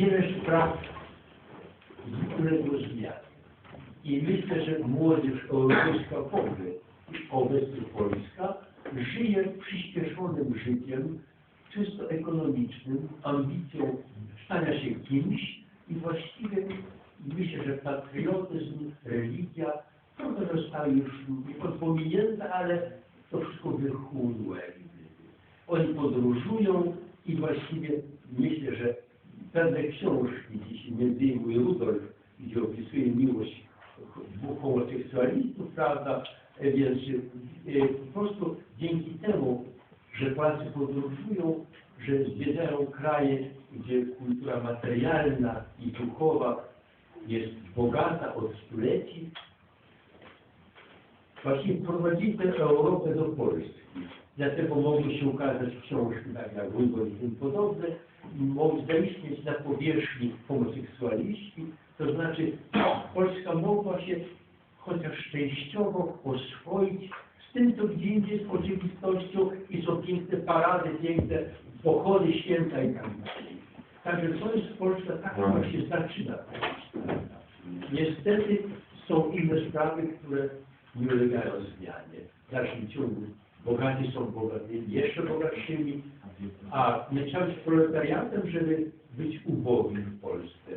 wiele spraw uległo zmian. I myślę, że młodzież europejska w ogóle, obecnie polska, żyje przyspieszonym życiem, czysto ekonomicznym, ambicją stania się kimś i właściwie myślę, że patriotyzm, religia trochę zostały już nie podpominięte, ale to wszystko jakby. Oni podróżują i właściwie myślę, że pewne książki, między innymi Rudolf, gdzie opisuje miłość dwóch homoseksualistów, prawda, E, więc e, po prostu dzięki temu, że Polacy podróżują, że zwiedzają kraje, gdzie kultura materialna i duchowa jest bogata od stuleci, właśnie prowadzimy Europę do Polski. Dlatego mogły się ukazać książki, tak jak Rudolf i tym podobne, mogły zaistnieć na powierzchni homoseksualiści, to znaczy Polska mogła się chociaż częściowo oswoić z tym, co gdzie indziej jest oczywistością i są piękne parady, piękne pochody święta i tak dalej. Także to jest Polska taka właśnie zaczyna. Niestety są inne sprawy, które nie ulegają zmianie. W dalszym ciągu bogaci są bogatymi, jeszcze bogatszymi, a nie trzeba być proletariatem, żeby być ubogim w Polsce.